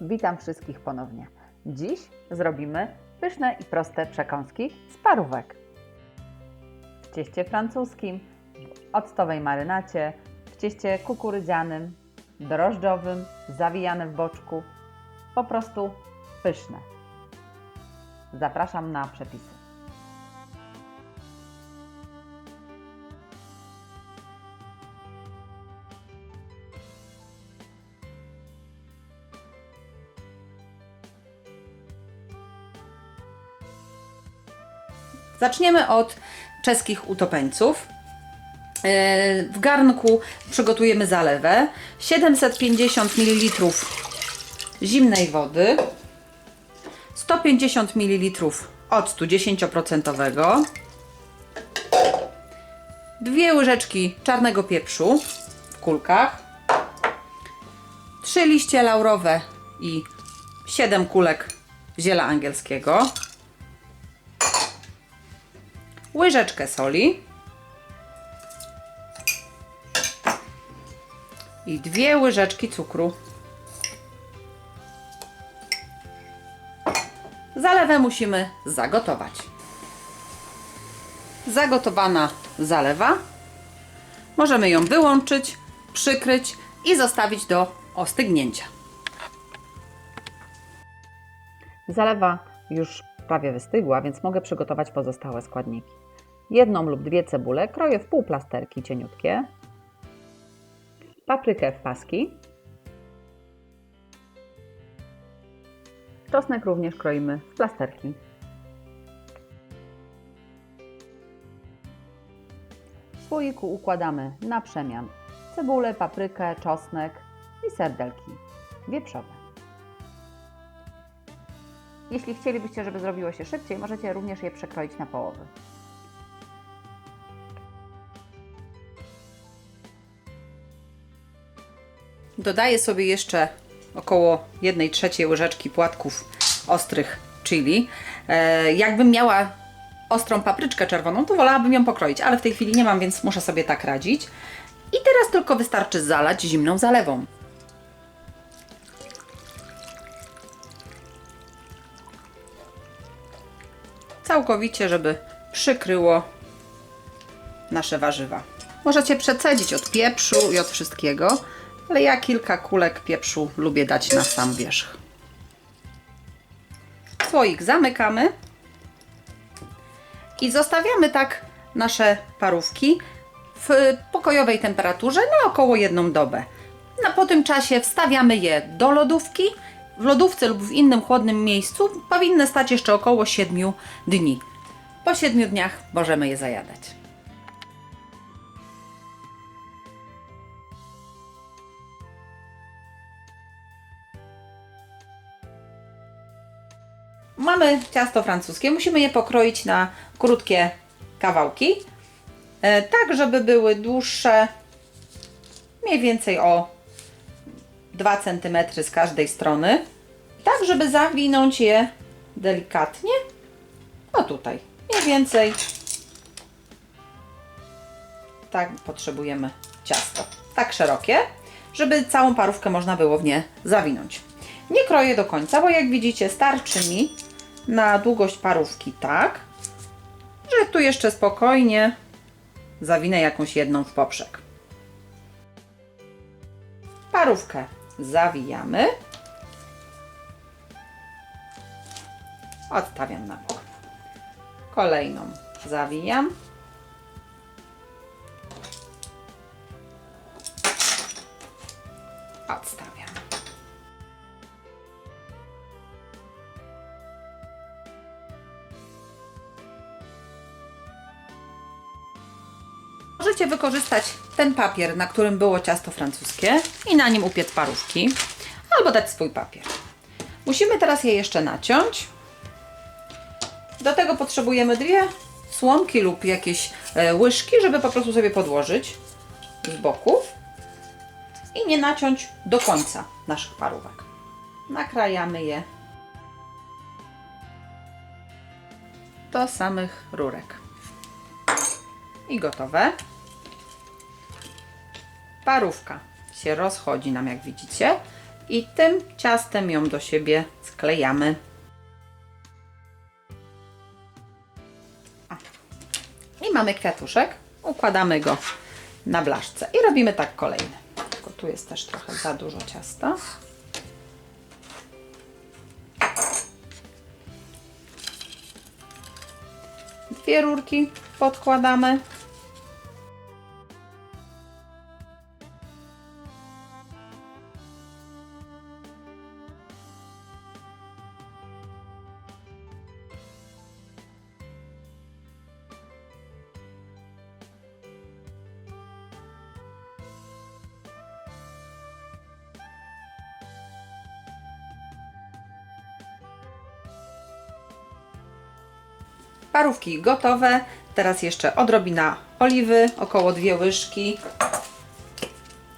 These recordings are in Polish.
Witam wszystkich ponownie. Dziś zrobimy pyszne i proste przekąski z parówek. W cieście francuskim, w octowej marynacie, w cieście kukurydzianym, drożdżowym, zawijanym w boczku. Po prostu pyszne. Zapraszam na przepisy. Zaczniemy od czeskich utopeńców. E, W garnku przygotujemy zalewę. 750 ml zimnej wody. 150 ml octu 10%. Dwie łyżeczki czarnego pieprzu w kulkach. Trzy liście laurowe i 7 kulek ziela angielskiego łyżeczkę soli i dwie łyżeczki cukru. Zalewę musimy zagotować. Zagotowana zalewa. Możemy ją wyłączyć, przykryć i zostawić do ostygnięcia. Zalewa już prawie wystygła, więc mogę przygotować pozostałe składniki. Jedną lub dwie cebule kroję w pół plasterki cieniutkie. Paprykę w paski. Czosnek również kroimy w plasterki. W słoiku układamy na przemian cebulę, paprykę, czosnek i serdelki wieprzowe. Jeśli chcielibyście, żeby zrobiło się szybciej, możecie również je przekroić na połowy. Dodaję sobie jeszcze około 1 trzeciej łyżeczki płatków ostrych chili. E, jakbym miała ostrą papryczkę czerwoną, to wolałabym ją pokroić, ale w tej chwili nie mam, więc muszę sobie tak radzić. I teraz tylko wystarczy zalać zimną zalewą. Całkowicie, żeby przykryło nasze warzywa. Możecie przecedzić od pieprzu i od wszystkiego, ale ja kilka kulek pieprzu lubię dać na sam wierzch. Słoik zamykamy i zostawiamy tak nasze parówki w pokojowej temperaturze na około jedną dobę. No, po tym czasie wstawiamy je do lodówki. W lodówce lub w innym chłodnym miejscu powinny stać jeszcze około 7 dni. Po 7 dniach możemy je zajadać. Mamy ciasto francuskie, musimy je pokroić na krótkie kawałki, e, tak żeby były dłuższe, mniej więcej o 2 cm z każdej strony, tak żeby zawinąć je delikatnie, o tutaj, mniej więcej tak potrzebujemy ciasto, tak szerokie, żeby całą parówkę można było w nie zawinąć. Nie kroję do końca, bo jak widzicie starczy mi na długość parówki tak, że tu jeszcze spokojnie zawinę jakąś jedną w poprzek. Parówkę zawijamy. Odstawiam na bok. Kolejną zawijam. Możecie wykorzystać ten papier, na którym było ciasto francuskie i na nim upiec parówki, albo dać swój papier. Musimy teraz je jeszcze naciąć. Do tego potrzebujemy dwie słomki lub jakieś e, łyżki, żeby po prostu sobie podłożyć z boków i nie naciąć do końca naszych parówek. Nakrajamy je do samych rurek. I gotowe. Parówka się rozchodzi nam, jak widzicie. I tym ciastem ją do siebie sklejamy. I mamy kwiatuszek. Układamy go na blaszce. I robimy tak kolejny. Tylko tu jest też trochę za dużo ciasta. Dwie rurki podkładamy. Parówki gotowe. Teraz jeszcze odrobina oliwy, około dwie łyżki.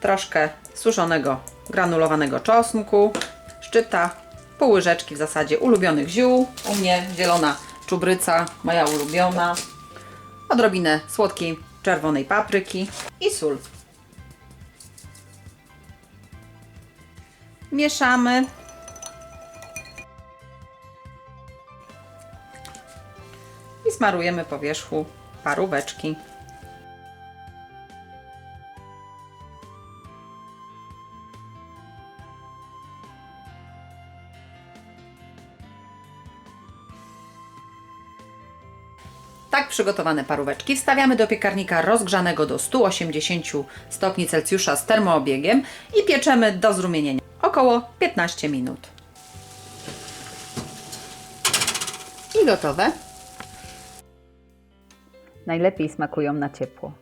Troszkę suszonego, granulowanego czosnku. Szczypta, pół łyżeczki w zasadzie ulubionych ziół. U mnie zielona czubryca, moja ulubiona. Odrobinę słodkiej czerwonej papryki i sól. Mieszamy. Smarujemy po wierzchu paróweczki. Tak przygotowane paróweczki wstawiamy do piekarnika rozgrzanego do 180 stopni Celsjusza z termoobiegiem i pieczemy do zrumienienia około 15 minut. I gotowe. Najlepiej smakują na ciepło,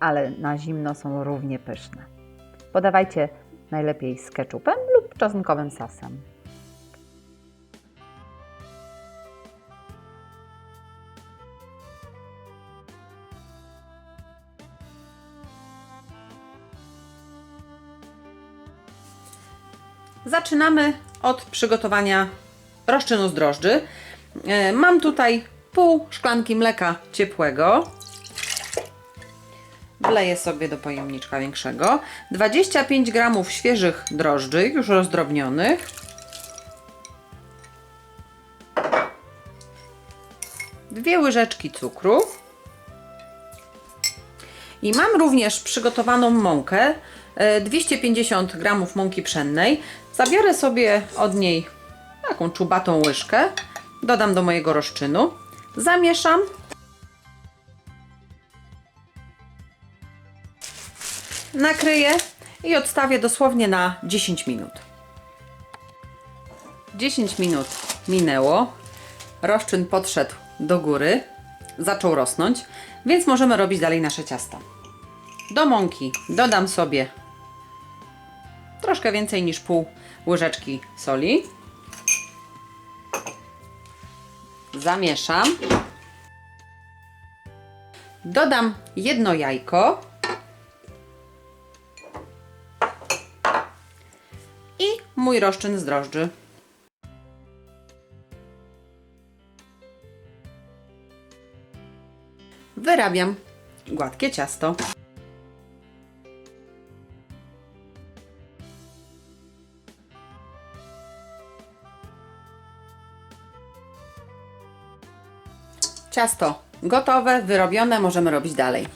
ale na zimno są równie pyszne. Podawajcie najlepiej z keczupem lub czosnkowym sosem. Zaczynamy od przygotowania rozczynu z drożdży. E, Mam tutaj pół szklanki mleka ciepłego. Wleję sobie do pojemniczka większego. 25 gramów świeżych drożdży, już rozdrobnionych. Dwie łyżeczki cukru. I mam również przygotowaną mąkę, e, 250 gramów mąki pszennej. Zabiorę sobie od niej taką czubatą łyżkę, dodam do mojego rozczynu, zamieszam. Nakryję i odstawię dosłownie na 10 minut. 10 minut minęło. Rozczyn podszedł do góry, zaczął rosnąć, więc możemy robić dalej nasze ciasto. Do mąki dodam sobie troszkę więcej niż pół łyżeczki soli. Zamieszam. Dodam jedno jajko. I mój rozczyn z drożdży. Wyrabiam gładkie ciasto. Ciasto gotowe, wyrobione, możemy robić dalej.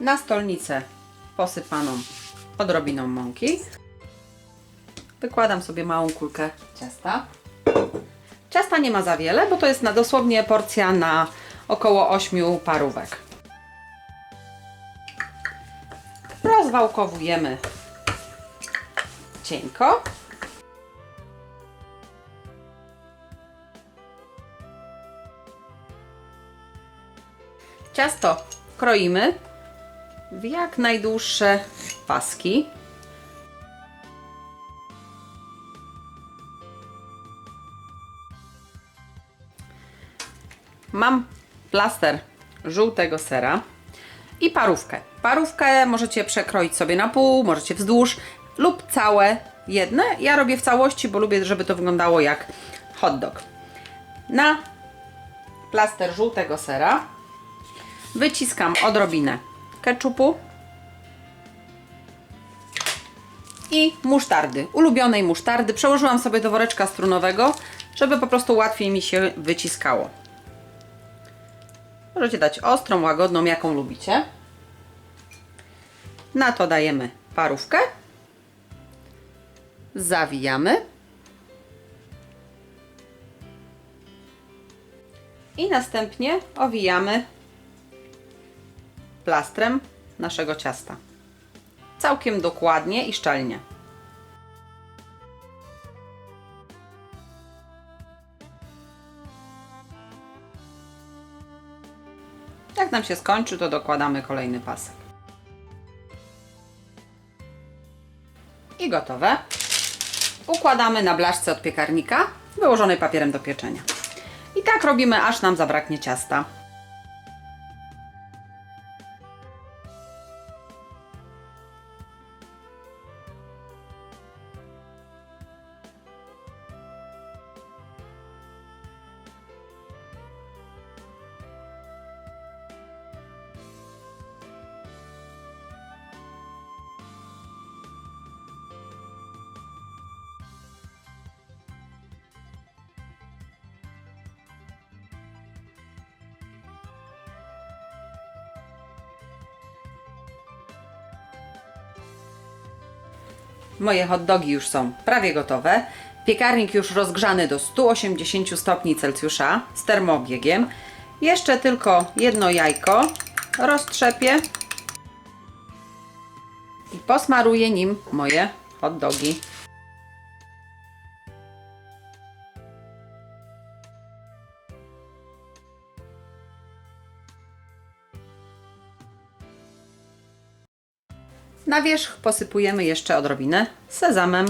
Na stolnicę posypaną odrobiną mąki. Wykładam sobie małą kulkę ciasta. Ciasta nie ma za wiele, bo to jest na dosłownie porcja na około 8 parówek. Rozwałkowujemy cienko. Ciasto kroimy w jak najdłuższe paski. Mam plaster żółtego sera i parówkę. Parówkę możecie przekroić sobie na pół, możecie wzdłuż lub całe jedne. Ja robię w całości, bo lubię, żeby to wyglądało jak hot dog. Na plaster żółtego sera wyciskam odrobinę ketchupu i musztardy, ulubionej musztardy. Przełożyłam sobie do woreczka strunowego, żeby po prostu łatwiej mi się wyciskało. Możecie dać ostrą, łagodną, jaką lubicie. Na to dajemy parówkę. Zawijamy. I następnie owijamy plastrem naszego ciasta. Całkiem dokładnie i szczelnie. Jak nam się skończy, to dokładamy kolejny pasek. I gotowe. Układamy na blaszce od piekarnika, wyłożonej papierem do pieczenia. I tak robimy, aż nam zabraknie ciasta. Moje hot dogi już są prawie gotowe. Piekarnik już rozgrzany do 180 stopni Celsjusza z termobiegiem. Jeszcze tylko jedno jajko roztrzepię i posmaruję nim moje hot Na wierzch posypujemy jeszcze odrobinę sezamem.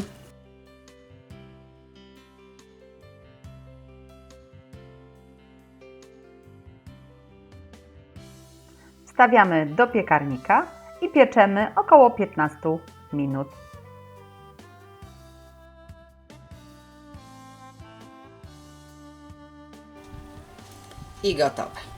Wstawiamy do piekarnika i pieczemy około 15 minut. I gotowe.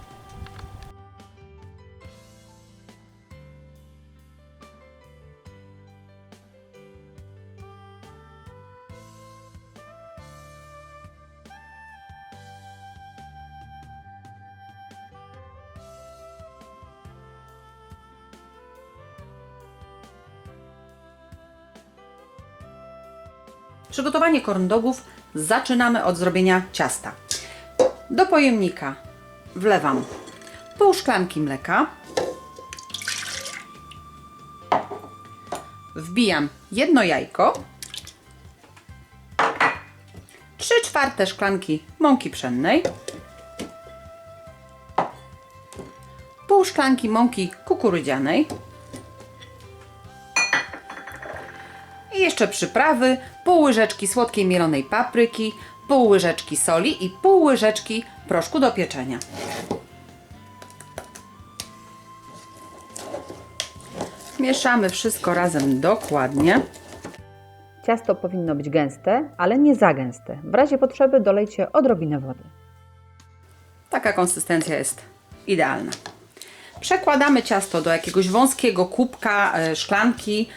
Przygotowanie korndogów zaczynamy od zrobienia ciasta. Do pojemnika wlewam pół szklanki mleka. Wbijam jedno jajko. 3 czwarte szklanki mąki pszennej. Pół szklanki mąki kukurydzianej. I jeszcze przyprawy, pół łyżeczki słodkiej mielonej papryki, pół łyżeczki soli i pół łyżeczki proszku do pieczenia. Mieszamy wszystko razem dokładnie. Ciasto powinno być gęste, ale nie za gęste. W razie potrzeby dolejcie odrobinę wody. Taka konsystencja jest idealna. Przekładamy ciasto do jakiegoś wąskiego kubka, e, szklanki.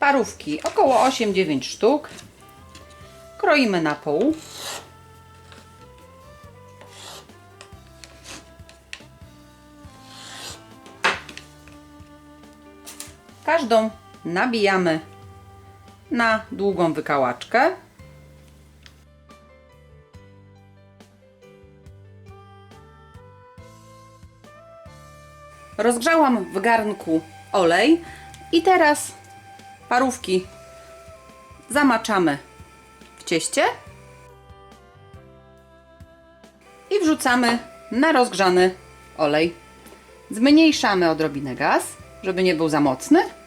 Parówki około 8-9 sztuk. Kroimy na pół. Każdą nabijamy na długą wykałaczkę. Rozgrzałam w garnku olej i teraz parówki zamaczamy w cieście i wrzucamy na rozgrzany olej. Zmniejszamy odrobinę gaz, żeby nie był za mocny.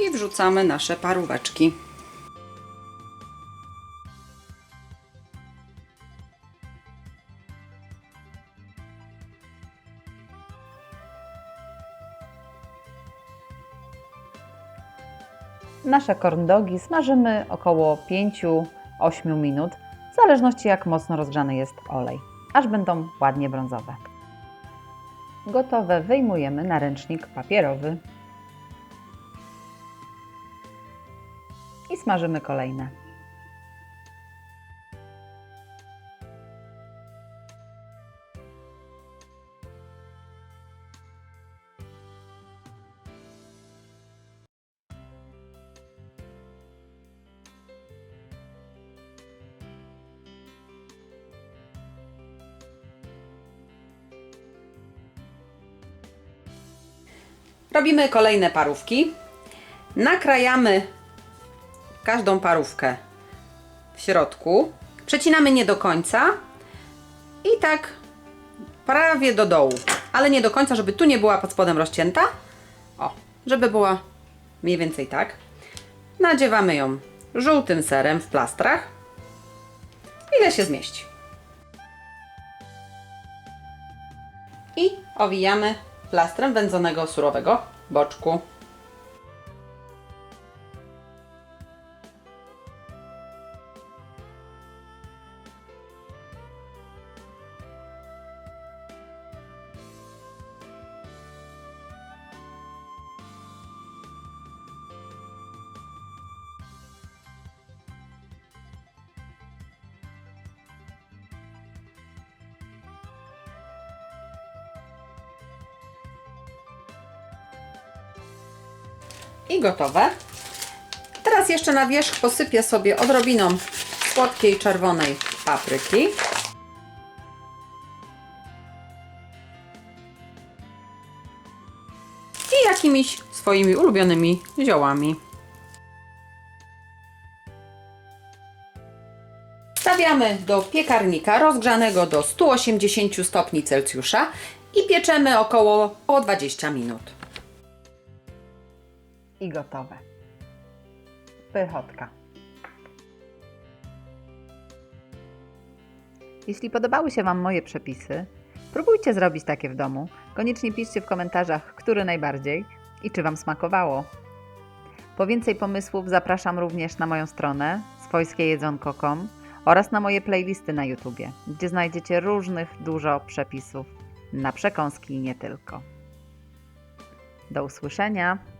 i wrzucamy nasze paróweczki. Nasze korndogi smażymy około 5-8 minut, w zależności jak mocno rozgrzany jest olej. aż będą ładnie brązowe. Gotowe wyjmujemy na ręcznik papierowy i smażymy kolejne. Robimy kolejne parówki. Nakrajamy każdą parówkę w środku. Przecinamy nie do końca i tak prawie do dołu, ale nie do końca, żeby tu nie była pod spodem rozcięta. O, żeby była mniej więcej tak. Nadziewamy ją żółtym serem w plastrach. Ile się zmieści. I owijamy plastrem wędzonego surowego boczku. I gotowe. Teraz jeszcze na wierzch posypię sobie odrobiną słodkiej czerwonej papryki. I jakimiś swoimi ulubionymi ziołami. Stawiamy do piekarnika rozgrzanego do 180 stopni Celsjusza i pieczemy około, około 20 minut. I gotowe. Pychotka. Jeśli podobały się Wam moje przepisy, próbujcie zrobić takie w domu. Koniecznie piszcie w komentarzach, który najbardziej i czy Wam smakowało. Po więcej pomysłów zapraszam również na moją stronę swojskiejedzonko.com oraz na moje playlisty na YouTubie, gdzie znajdziecie różnych dużo przepisów na przekąski i nie tylko. Do usłyszenia!